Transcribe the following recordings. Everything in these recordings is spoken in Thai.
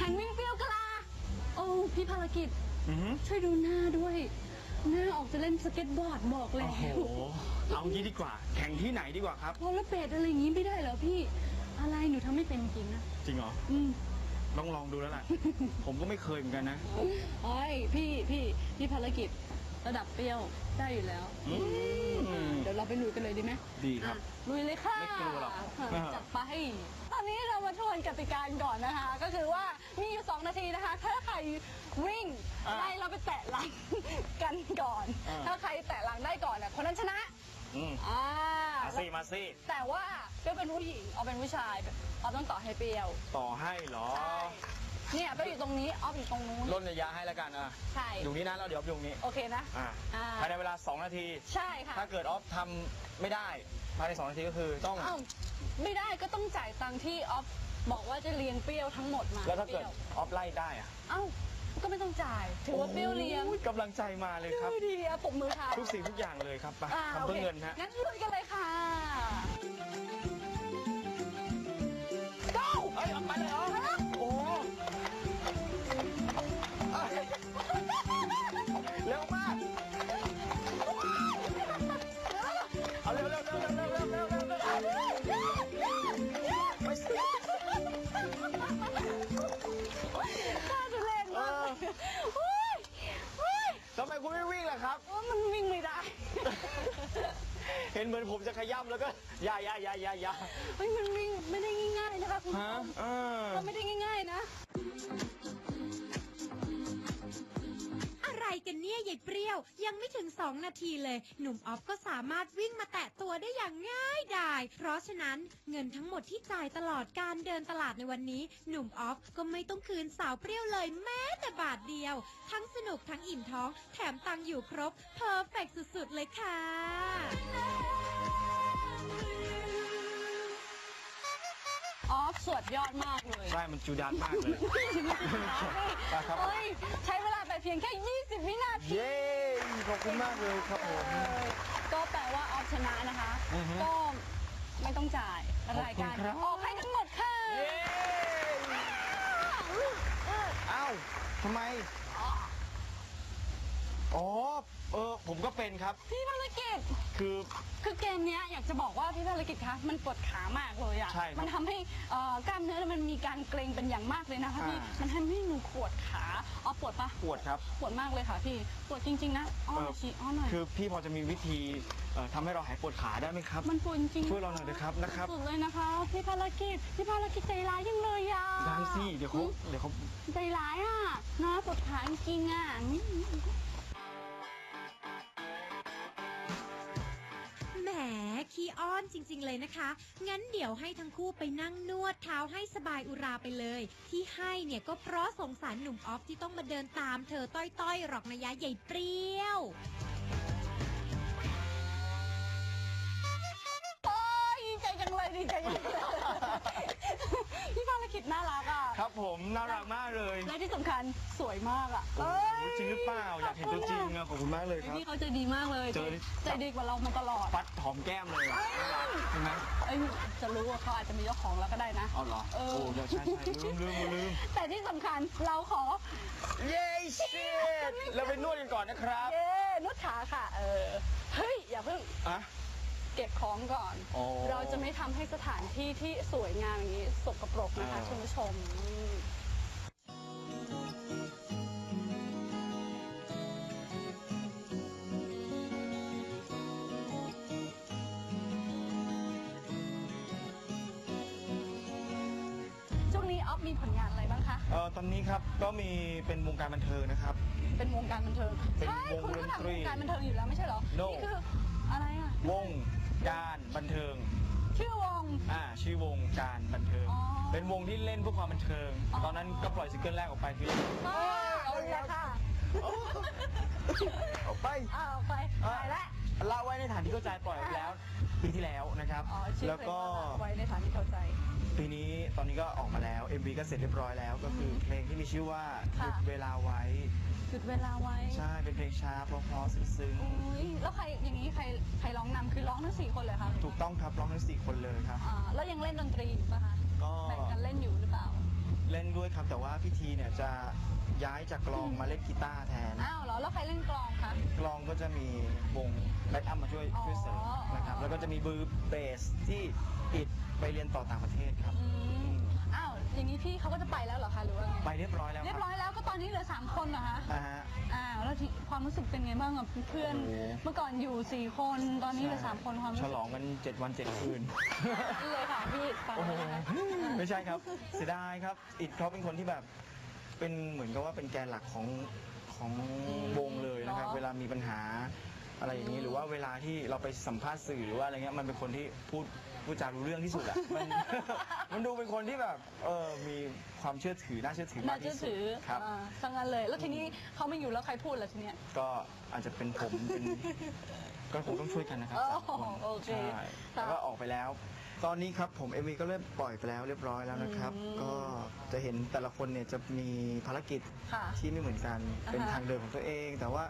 แข่งวิ่งเปรี้ยวกะลา โอ้พี่ภารกิจ อือหือช่วยดูหน้าด้วย หน้าออกจะเล่นสเก็ตบอร์ดบอกแล้โอ้วโห เอางี้ดีกว่า แข่งที่ไหนดีกว่าครับโรลเลอร์เบลดอะไรอย่างงี้ไม่ได้เหรอพี่ อะไรหนูทำไม่เป็นจริงนะจริงเหรอ อืมต้องลองดูแล้วล่ะ ผมก็ไม่เคยเหมือนกันนะ โอ้ยพี่พี่พี่ภารกิจระดับเปรี้ยวได้อยู่แล้วอืมเดี๋ยวเราไปลุยกันเลยดีไหมดีครับ อะลุยเลยค่ะไม่กลัวหรอกะจัดไปต อนนี้เรามาทวนกติกาก่อนนะคะ ก็คือว่ามีอยู่ 2 นาทีนะคะ ถ้าใครวิ่งอะไล่เราไปแตะหลัง กันก่อน อะถ้าใครแตะหลังได้ก่อนน่ะคนนั้นชนะอืมอ่ามาสิมาสิแต่ว่าเปรี้ยวเป็นผู้หญิงเอาเป็นผู้ชายเอาต้องต่อให้เปรี้ยวต่อให้เหรอใช่เนี่ยเปรี้ยวอยู่ตรงนี้ออฟอยู่ตรงนู้นลดระยะให้แล้วกันอะใช่อยู่นี้นะแล้วเดี๋ยวอยู่นี้โอเคนะอ่าอ่าภายในเวลา 2 นาที ใช่ค่ะถ้าเกิดออฟทำไม่ได้ภายใน 2 นาทีก็คือต้องเอ้าไม่ได้ก็ต้องจ่ายตังค์ ที่ออฟบอกว่าจะเลี้ยงเปรี้ยวทั้งหมดมาแล้วถ้าเกิดปรี้ยวออฟไล่ได้อะเอ้าก็ไม่ต้องจ่าย ถือว่าเปรี้ยวเลี้ยงโอ้กำลังใจมาเลยครับชื่อดีอะปรบมือค่ะทุกสิ่งทุกอย่างเลยครับไปอ่าทำเพื่อเงินฮะงั้นลุยกันเลยค่ะ go เอ้ยเอาไปเลยเหรอโอ้ ห็นเหมือนผมจะขย้ำแล้วก็อย่าอย่าอย่าอย่าอย่า เฮ้ยมันวิ่งไม่ได้ง่ายๆนะคะคุณผู้ฮะชมเออ มันไม่ได้ง่ายๆนะ ยยายเปรี้ยว ยังไม่ถึง2นาทีเลย หนุ่มออฟก็สามารถวิ่งมาแตะตัวได้อย่างง่ายดาย เพราะฉะนั้นเงินทั้งหมดที่จ่ายตลอดการเดินตลาดในวันนี้ หนุ่มออฟก็ไม่ต้องคืนสาวเปรี้ยวเลยแม้แต่บาทเดียว ทั้งสนุกทั้งอิ่มท้อง แถมตังค์อยู่ครบเพอร์เฟกสุดๆเลยค่ะออฟสวดยอดมากเลย ใช่ มันจูดานมากเลยครับเฮ้ย ใช้เวลาไป เพียงแค่ 20 วินาทีเย้ขอบคุณมากเลยครับผมก็แปลว่าออฟชนะนะคะ อือฮึ ก็ไม่ต้องจ่ายขอบคุณรายการครับออกให้ทั้งหมดค่ะเย้เอ้าทำไม อ๋อ เออ ผมก็เป็นครับ พี่ภารกิจ คือ คือเกมเนี้ยอยากจะบอกว่าพี่ภารกิจคะมันปวดขามากเลยอะใช่ครับมันทำให้เอ่อกล้ามเนื้อมันมีการเกร็งเป็นอย่างมากเลยนะคะพี่ อ่ามั มันทำให้หนูปวดขา อ๋อปวดปะปวดครับ ปวดมากเลยค่ะพี่ ปวดจริง ๆ นะอ้อเออชี้อ้อหน่อย คือพี่พอจะมีวิธีเอ่อทำให้เราหายปวดขาได้ไหมครับ มันปวดจริงๆช่วยเราหน่อยเถอะครับนะครับ สุดเลยนะคะ พี่ภารกิจ พี่ภารกิจใจร้ายยังเลยอะได้สิเดี๋ยวเขาเดี๋ยวเขาใจร้ายอะนะปวดขาจริงๆอะ ริง ๆ เลยนะคะ งั้นเดี๋ยวให้ทั้งคู่ไปนั่งนวดเท้าให้สบายอุราไปเลย ที่ให้เนี่ยก็เพราะสงสารหนุ่มออฟที่ต้องมาเดินตามเธอต้อยๆหรอกนะยะใหญ่เปรี้ยว ผมน่ารักมากเลยและที่สำคัญสวยมากอะโอ้โหจริงหรือเปล่าอยากเห็นตัวจริงอะขอบคุณมากเลยครับ พี่เขาใจดีมากเลยเจอ ใจดีกว่าเรามาตลอดฟัดหอมแก้มเลยอะน่ารักใช่ไหมเอ้ยจะรู้ว่าเขาอาจจะมีเจ้าของแล้วก็ได้นะ เอาเหรอเออ โอ้เดี๋ยวใช่ใช่ลืมลืมลืมแต่ที่สำคัญเราขอ เย้ชิดเราไปนวดกันก่อนนะครับเย้นวดขาค่ะ เออเฮ้ยอย่าเพิ่งอะ เก็บของก่อน อ๋อ เราจะไม่ทำให้สถานที่ที่สวยงามอย่างนี้สกปรกนะคะอ่าคุณผู้ชมอืม ช่วงนี้ออฟมีผลงานอะไรบ้างคะ เอ่อตอนนี้ครับก็มีเป็นวงการบันเทิงนะครับ เป็นวงการบันเทิง เป็นใช่ วงคุณก็ดนตรีทำวงการบันเทิงอยู่แล้วไม่ใช่เหรอ No นี่คืออะไรอะ วง การบันเทิง ชื่อวง อ่าชื่อวงการบันเทิง อ๋อเป็นวงที่เล่นเพื่อความบันเทิง อ๋อ ตอนนั้นก็ปล่อยซิงเกิลแรกออกไปคือเอาเลยค่ะออกไป เอาไปไปละเล่าไว้ในฐานที่เข้าใจปล่อยไปแล้วปีที่แล้วนะครับ อ๋อชื่อแล้วเพลงก็ว่าไว้ในฐานที่เข้าใจ ปีนี้ตอนนี้ก็ออกมาแล้ว MV ก็เสร็จเรียบร้อยแล้ว ก็คือเพลงที่มีชื่อว่าหค่ะ ยุดเวลาไว้ หยุดเวลาไว้ใช่เป็นเพลงช้าเพราะๆซึ้งอุ้ยแล้วใครอย่างนี้ใครใครร้องนำคือร้องทั้งสี่คนเลยคะๆถูกต้องครับร้องทั้งสี่คนเลยครับ อ่าแล้วยังเล่นดนตรีอยู่ปะคะก็ แบ่งกันเล่นอยู่หรือเปล่า เล่นด้วยครับแต่ว่าพิธีเนี่ยจะย้ายจากกลองมาเล่นกีตาร์แทน อ้าวเหรอ แล้วใครเล่น กลองคะกลองก็จะมีวงแบ็กอัพมาช่วยอ๋อช่วยเสริมนะครับ แล้วก็จะมีบือเบสที่อิดไปเรียนต่อต่างประเทศครับ อืมอ้าวอย่างนี้พี่เขาก็จะไปแล้วเหรอคะหรือว่าไงไปเรียบร้อยแล้วคเรียรับบร้อยแล้วก็ตอนนี้เหลือสามคนเหรอคะอ่าฮะ อ้าวแล้วที่ความรู้สึกเป็นไงบ้างกับเพื่อนโอ้โหเมื่อก่อนอยู่สี่คนตอนนี้เหลือสามคนความรู้ฉสึกลองกัน 7 วัน 7 คืนเลยค่ะพี่ฟังโอ้โหนะคะไม่ใช่ครับ เสียดายครับ อิดเขาเป็นคนที่แบบ เป็นเหมือนกับว่าเป็นแกนหลักของ ของวงเลยนะครับ เวลามีปัญหาอะไรอย่างนี้หรือว่าเวลาที่เราไปสัมภาษณ์สื่อหรือว่าอะไรเงี้ยมันเป็นคนที่พูดพูดจารู้เรื่องที่สุดอะมัน มันดูเป็นคนที่แบบเออมีความเชื่อถือน่าเชื่อถือน่ามากเชื่ที่อสุดถือครับ อ่าสังกันเลย แล้วทีนี้เขาไม่อยู่แล้วใครพูดล่ะทีเนี้ย ก็อาจจะเป็นผมเป็น ก็คงต้องช่วยกันนะครับอ๋อสามคนโอเคใช่ค่ะ แล้วก็ออกไปแล้ว ตอนนี้ครับผมเอวีก็เริ่มปล่อยไปแล้วเรียบร้อยแล้วนะครับอืมก็จะเห็นแต่ละคนเนี่ยจะมีภารกิจ ค่ะ ที่ไม่เหมือนกันอ่าฮะเป็นทางเดินของตัวเอง แต่ว่า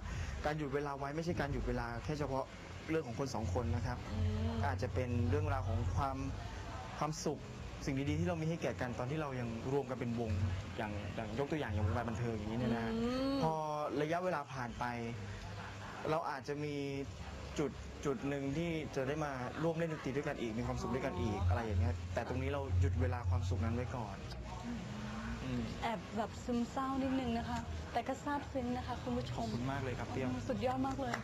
การหยุดเวลาไว้ไม่ใช่การหยุดเวลาแค่เฉพาะเรื่องของคนสองคนนะครับอืมอาจจะเป็นเรื่องราวของความความสุข สิ่งดีๆที่เรามีให้แก่กันตอนที่เรายังรวมกันเป็นวงอย่างอย่างยกตัวอย่างอย่างวงการบันเทิงอย่างนี้เนี่ยนะฮะอืม พอระยะเวลาผ่านไป เราอาจจะมี จุดจุดหนึ่งที่จะได้มาร่วมเล่นดนตรีด้วยกันอีกมีความสุขด้วยกันอีกอะไรอย่างเงี้ยแต่ตรงนี้เราหยุดเวลาความสุขนั้นไว้ก่อนอืมแอบแบบซึมเศร้านิดนึงนะคะ แต่ก็ซาบซึ้งนะคะคุณผู้ชขอบม คุณมากเลยครับเตี้ยมสุดยอดมากเลย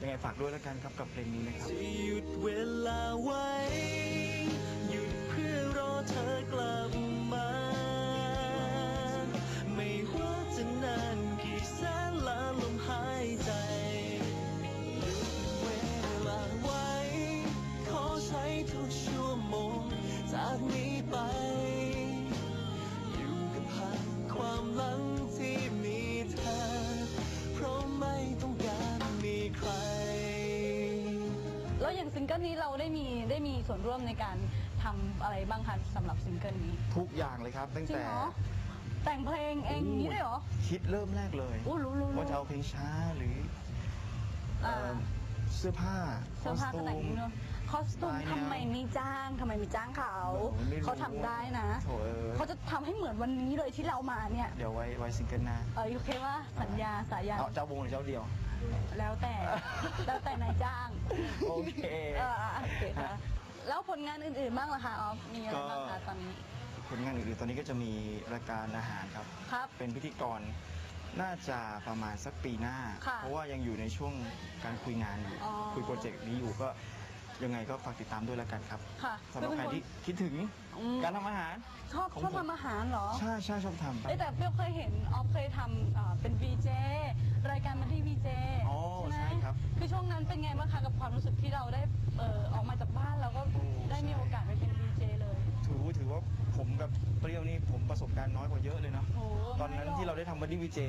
ยังไงฝากด้วยแล้วกันครับกับเพลงนี้นะครับ จะหยุดเวลาไว้ หยุดเพื่อรอเธอกลับ แล้วอย่างซิงเกิลนี้เราได้มีได้มีส่วนร่วมในการทำอะไรบ้างคะสำหรับซิงเกิลนี้ ทุกอย่างเลยครับ ตั้งจริงแต่เหรอ แต่งเพลงเองนี้ด้วยเหรอคิดเริ่มแรกเลย อู้รู้รู้รู้ว่าจะเอาเพลงช้าหรือเอ่ออ่าเสื้อผ้า เสื้อผ้าก็แต่งเองด้วยคอสตูมสไตล์แนวทำไมไม่จ้างทำไมไม่จ้างเขาโอ้โหไม่รู้เขาทำได้นะโถเอ้ยเขาจะทำให้เหมือนวันนี้เลยที่เรามาเนี่ย เดี๋ยวไว้ไว้ซิงเกิลหน้าเออโอเคว่าสัญญาสายันเอาเจ้าวงหรือเจ้าเดียว แล้วแต่ แล้วแต่นายจ้าง โอเค เอออะโอเคค่ะ แล้วผลงานอื่นๆบ้างล่ะคะออฟมีอะไรบ้างคะตอนนี้ ผลงานอื่นๆตอนนี้ก็จะมีรายการอาหารครับ ครับ เป็นพิธีกรน่าจะประมาณสักปีหน้า ค่ะเพราะว่ายังอยู่ในช่วงการคุยงานอยู่อ๋อคุยโปรเจกต์นี้อยู่ก็ยังไงก็ฝากติดตามด้วยแล้วกันครับค่ะสำหรับใครที่คิดถึง อืมการทำอาหาร ชอบของชอบผม ทำอาหารเหรอ ใช่ใช่ชอบทำเอ้ยแต่เปรี้ยวเคยเห็นออฟเคยทำอ่าเป็น VJ รายการมาที่ VJ อ๋อไหมใช่ครับคือช่วงนั้นเป็นไงบ้างคะกับความรู้สึกที่เราได้เอ่อออกมาจากบ้านแล้วก็โอ้ ได้มีใช่โอกาสไปเป็น VJ เลยถือถือว่าผมกับเปรี้ยวนี่ผมประสบการณ์น้อยกว่าเยอะเลยเนาะโอ้ตอนนั้นที่เราได้ทำบัดดี้วีเจ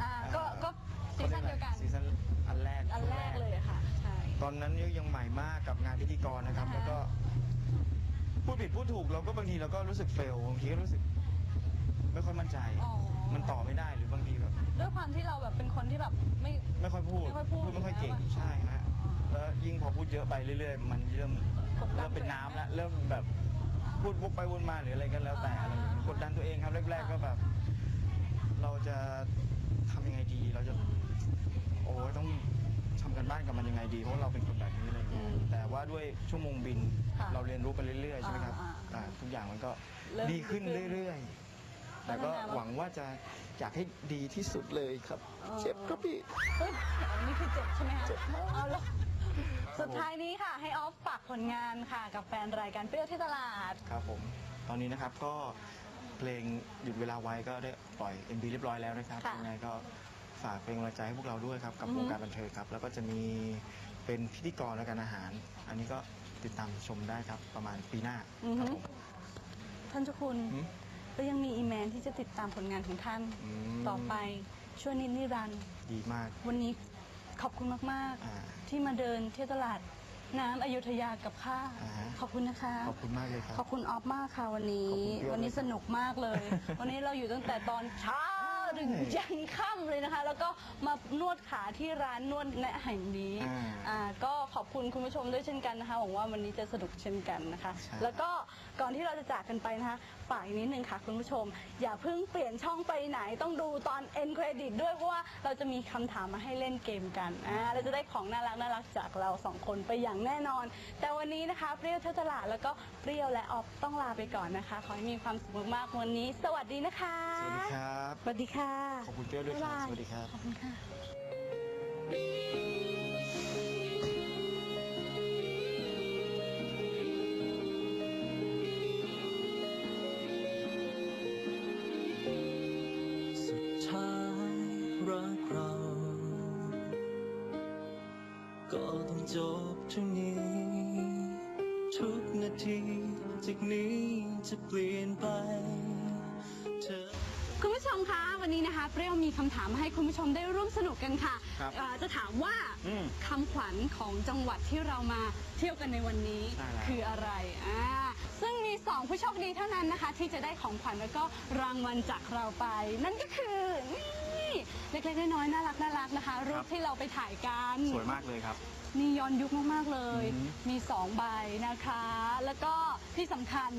อ่าก็ก็ซีซั่นเดียวกันซีซั่นอันแรกอันแรกเลยอะค่ะ ใช่ ตอนนั้นยังใหม่มากกับงานพิธีกรนะครับ อ่าฮะ แล้วก็ พูดผิดพูดถูกเราก็บางทีเราก็รู้สึกเฟลบางทีก็รู้สึก ไม่ค่อยมั่นใจ อ๋อ มันต่อไม่ได้หรือบางทีแบบ ด้วยความที่เราแบบเป็นคนที่แบบไม่ ไม่ค่อยพูดไม่ค่อยพูดไม่ค่อยเก่งอยู่แล้วอะใช่ฮะแล้วยิ่งพอพูดเยอะไปเรื่อย ๆ มันเริ่มกดดันเริ่มเป็นน้ำแล้วเริ่มแบบพูดวกไปวนมาหรืออะไรก็แล้วแต่อ่าอะไรอย่างเงี้ยกดดันตัวเองครับแรก ๆ ก็แบบ เราจะทำยังไงดี เราจะ โอ้ยต้องทำ กันบ้านกับมันยังไงดีเพราะเราเป็นคนแบบนี้อะไรอย่างเงี้ยอืมแต่ว่าด้วยชั่วโมงบินค่ะเราเรียนรู้ไปเรื่อยๆใช่ไหมครับอ่าอ่าอ่าทุกอย่างมันก็เริ่มดีขึ้นดีขึ้นเรื่อยๆ แต่ก็พัฒนามา หวังว่าจะอยากให้ดีที่สุดเลยครับอ๋อเจ็บครับพี่ เฮ้ยอันนี้คือเจ็บใช่ไหมคะเจ็บมาก เอาละสุดท้ายนี้ค่ะ ให้ออฟฝากผลงานค่ะ กับแฟนรายการเปรี้ยวที่ตลาด ครับผมตอนนี้นะครับก็เพลงหยุดเวลาไว้ก็ได้ปล่อย MV เรียบร้อยแล้วนะครับค่ะ ยังไงก็ ฝากเป็นกำลังใจให้พวกเราด้วยครับกับอือฮึวงการบันเทิงครับ แล้วก็จะมีเป็นพิธีกรรายการอาหาร อันนี้ก็ติดตามชมได้ครับประมาณปีหน้าอือคฮึ รับผม ท่านเจ้าคุณหืม ก็ยังมีอีเมลที่จะติดตามผลงานของท่านอืมต่อไปช่วยนิดนิรันดร์ดีมาก วันนี้ขอบคุณมาก อ่าๆ ที่มาเดินเที่ยวตลาดน้ำอยุธยากับข้าอ่าฮะ ขอบคุณนะคะ ขอบคุณมากเลยครับ ขอบคุณออฟมากค่ะวันนี้ ขอบคุณพี่ออฟวันนี้สนุกมากเลย วันนี้เราอยู่ตั้งแต่ตอนเช้า ถึงยันค่ำเลยนะคะ แล้วก็มานวดขาที่ร้านนวดแนะแห่งนี้อ่าอ่าก็ขอบคุณคุณผู้ชมด้วยเช่นกันนะคะหวังว่าวันนี้จะสนุกเช่นกันนะคะ ใช่ แล้วก็ก่อนที่เราจะจากกันไปนะคะ ฝากอีกนิดนึงค่ะคุณผู้ชม อย่าเพิ่งเปลี่ยนช่องไปไหนต้องดูตอน end credit ด้วยเพราะว่าเราจะมีคำถามมาให้เล่นเกมกันอ่าเราจะได้ของน่ารักน่ารักจากเราสองคนไปอย่างแน่นอน แต่วันนี้นะคะเปรี้ยวเท่าตลาดแล้วก็เปรี้ยวและออฟต้องลาไปก่อนนะคะ ขอให้มีความสุขมากๆวันนี้ สวัสดีนะคะ สวัสดีครับ สวัสดีค่ะ ขอบคุณเปรี้ยวด้วยครับบ๊ายบายสวัสดีครับ ขอบคุณค่ะ ทุกนาทีจากนี้จะเปลี่ยนไปเธอ คุณผู้ชมคะวันนี้นะคะ เปรี้ยวมีคำถามมาให้คุณผู้ชมได้ร่วมสนุกกันค่ะครับเอ่อจะถามว่าอืมคำขวัญของจังหวัดที่เรามาเที่ยวกันในวันนี้ได้แล้ว คืออะไรอ่าซึ่งมี2ผู้โชคดีเท่านั้นนะคะ ที่จะได้ของขวัญแล้วก็รางวัลจากเราไป นั่นก็คือนี่เล็กๆน้อยๆน่ารักน่ารักนะคะ รูปที่เราไปถ่ายกัน สวยมากเลยครับ นี่ย้อนยุคมากๆเลยอือหือมีสองใบนะคะ แล้วก็ที่สำคัญ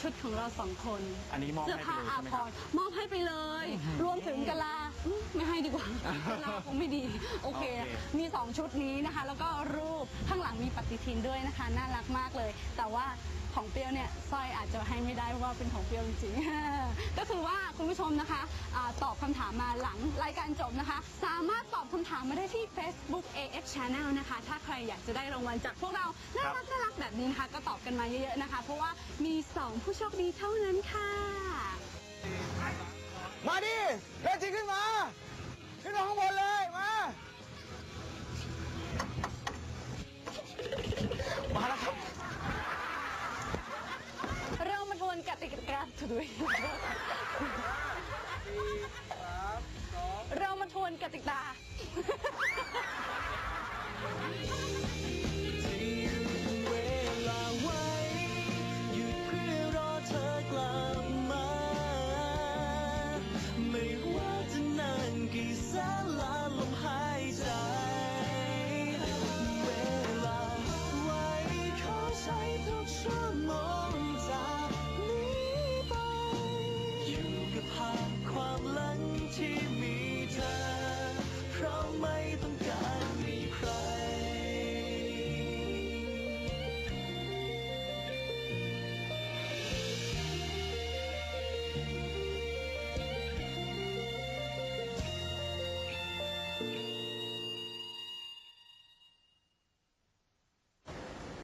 ชุดของเราสองคนอันนี้มอบเสื้อให้ไปผ้าเลยอาใช่ไหมภครับรณ์มอบให้ไปเลย รวมถึงกะลาอืมไม่ให้ดีกว่ากะลาคงไม่ดีโอเค โอเคมี2ชุดนี้นะคะ แล้วก็รูปข้างหลังมีปฏิทินด้วยนะคะ น่ารักมากเลย แต่ว่า ของเปรี้ยวเนี่ยสร้อยอาจจะให้ไม่ได้เพราะว่าเป็นของเปรี้ยวจริงๆ ก็คือว่าคุณผู้ชมนะคะอาตอบคำถามมาหลังรายการจบนะคะ สามารถตอบคำถามมาได้ที่ Facebook AF Channel นะคะ ถ้าใครอยากจะได้รางวัลจากพวกเรา น่ารักน่ารักแบบนี้นะคะ ก็ตอบกันมาเยอะๆนะคะ เพราะว่ามี 2 ผู้โชคดีเท่านั้นค่ะ มาดิเล่นจริงขึ้นมา ขึ้นมาข้างบนเลย มา กติกาถุยเรามาทวนกติกา